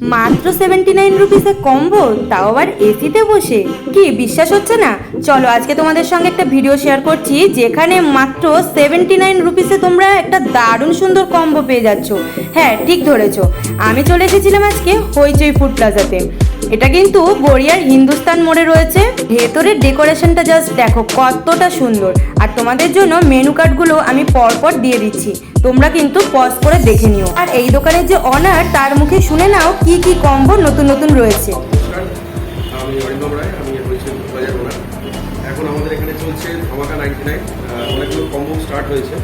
মাত্র seventy nine রুপিসে combo তাও আবার এসিতে বসে? কি, বিশ্বাস হচ্ছে না? চলো, আজকে তোমাদের সঙ্গে একটা ভিডিও শেয়ার করছি, যেখানে মাত্র সেভেন্টি নাইন রুপিসে তোমরা একটা দারুণ সুন্দর কম্বো পেয়ে যাচ্ছ। হ্যাঁ ঠিক ধরেছো। আমি চলে এসেছিলাম আজকে হইচই ফুড প্লাজাতে এটা কিন্তু গড়িয়ার হিন্দুস্তান মোড়ে রয়েছে। ভেতরের ডেকোরেশনটা জাস্ট দেখো, কতটা সুন্দর। আর তোমাদের জন্য মেনু কার্ডগুলো আমি পরপর দিয়ে দিচ্ছি। তোমরা কিন্তু পজ করে দেখে নিও। আর এই দোকানের যে অনার তার মুখে শুনে নাও কি কি কম্বো নতুন নতুন রয়েছে। এখন আমাদের এখানে চলছে ধামাকা নাইনটি নাইন অনেকগুলো কম্বো স্টার্ট হয়েছে।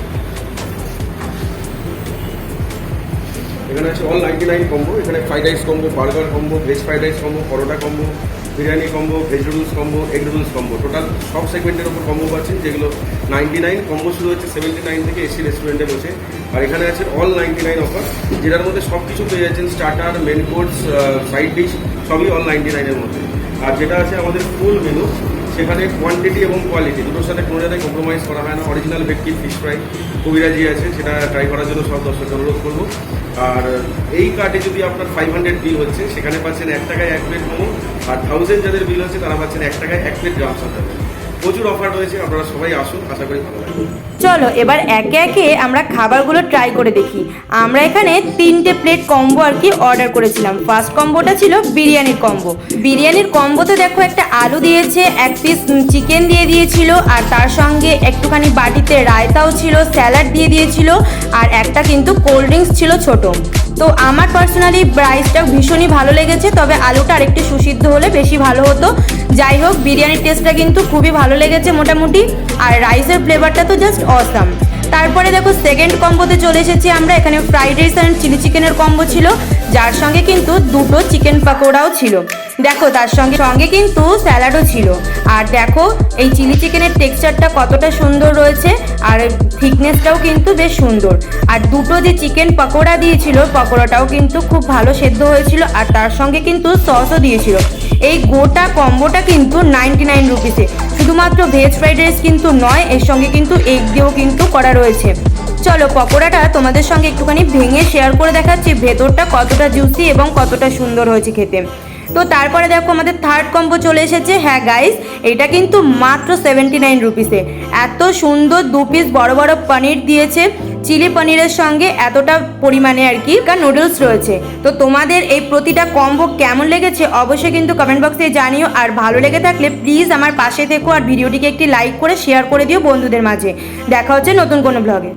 এখানে আছে অল নাইনটি নাইন কম্বো এখানে fried rice combo burger combo veg fried rice combo paratha combo biryani combo veg rolls combo egg rolls combo total সব সেগমেন্টের ওপর কম্বো আছে যেগুলো নাইনটি নাইন কম্বো শুরু হচ্ছে সেভেন্টি নাইন থেকে এসি রেস্টুরেন্টে বসে। আর এখানে আছে অল নাইনটি নাইন অফার যেটার মধ্যে সব কিছু পেয়ে যাচ্ছেন starter main course side dish সবই অল নাইনটি নাইনের মধ্যে। আর যেটা আছে আমাদের ফুল মেনু সেখানে কোয়ান্টিটি এবং কোয়ালিটি দুটোর সাথে কোনো জায়গায় কম্প্রোমাইজ করা হয় না। অরিজিনাল ভেটকি ফিশ ফ্রাই কবিরাজি আছে, সেটা ট্রাই করার জন্য সব দর্শক অনুরোধ করব। আর এই কার্ডে যদি আপনার ফাইভ হান্ড্রেড বিল হচ্ছে, সেখানে পাচ্ছেন এক টাকায় এক প্লেট মোমো, আর থাউজেন্ড যাদের বিল হচ্ছে, তারা পাচ্ছেন এক টাকায় এক প্লেট গ্রাম সাথে প্রচুর অফার রয়েছে, আপনারা সবাই আসুন, আশা করি ভালো লাগবে। চলো, এবার একে একে আমরা খাবারগুলো ট্রাই করে দেখি। আমরা এখানে তিনটে প্লেট কম্বো আর কি অর্ডার করেছিলাম। ফার্স্ট কম্বোটা ছিল বিরিয়ানির কম্বো বিরিয়ানির কম্বোতে দেখো একটা আলু দিয়েছে, এক পিস চিকেন দিয়ে দিয়েছিল, আর তার সঙ্গে একটুখানি বাটিতে রায়তাও ছিল স্যালাড দিয়ে দিয়েছিল, আর একটা কিন্তু কোল্ড ড্রিঙ্কস ছিল ছোট। তো আমার পার্সোনালি রাইসটা ভীষণই ভালো লেগেছে, তবে আলুটা আরেকটু সুসিদ্ধ হলে বেশি ভালো হতো। যাই হোক, বিরিয়ানির টেস্টটা কিন্তু খুবই ভালো লেগেছে মোটামুটি, আর রাইসের ফ্লেভারটা তো জাস্ট অসাম তারপরে দেখো সেকেন্ড কম্বোতে চলে এসেছি আমরা, এখানে ফ্রাইড রাইস অ্যান্ড চিলি চিকেনের কম্বো ছিল, যার সঙ্গে কিন্তু দুটো চিকেন পাকোড়াও ছিল। দেখো, তার সঙ্গে সঙ্গে কিন্তু স্যালাডও ছিল। আর দেখো, এই চিলি চিকেনের টেক্সচারটা কতটা সুন্দর রয়েছে, আর থিকনেসটাও কিন্তু বেশ সুন্দর। আর দুটো যে চিকেন পকোড়া দিয়েছিল, পকোড়াটাও কিন্তু খুব ভালো সেদ্ধ হয়েছিল, আর তার সঙ্গে কিন্তু সসও দিয়েছিল। এই গোটা কম্বোটা কিন্তু নাইনটি নাইন রুপিসে। শুধুমাত্র ভেজ ফ্রাইড রাইস কিন্তু নয়, এর সঙ্গে কিন্তু এগ দিয়েও কিন্তু করা রয়েছে। চলো, পকোড়াটা তোমাদের সঙ্গে একটুখানি ভেঙে শেয়ার করে দেখাচ্ছি, ভেতরটা কতটা জুসি এবং কতটা সুন্দর হয়েছে খেতে। তো তারপরে দেখো আমাদের থার্ড কম্বো চলে এসেছে। হ্যাঁ গাইস এটা কিন্তু মাত্র সেভেন্টি নাইন রুপিসে এত সুন্দর দু পিস বড় বড় পনির দিয়েছে। চিলি পনিরের সঙ্গে এতটা পরিমাণে আর কি নুডলস রয়েছে। তো তোমাদের এই প্রতিটা কম্বো কেমন লেগেছে অবশ্যই কিন্তু কমেন্ট বক্সে জানিও। আর ভালো লেগে থাকলে প্লিজ আমার পাশে থেকো আর ভিডিওটিকে একটি লাইক করে শেয়ার করে দিও বন্ধুদের মাঝে। দেখা হচ্ছে নতুন কোনো ব্লগে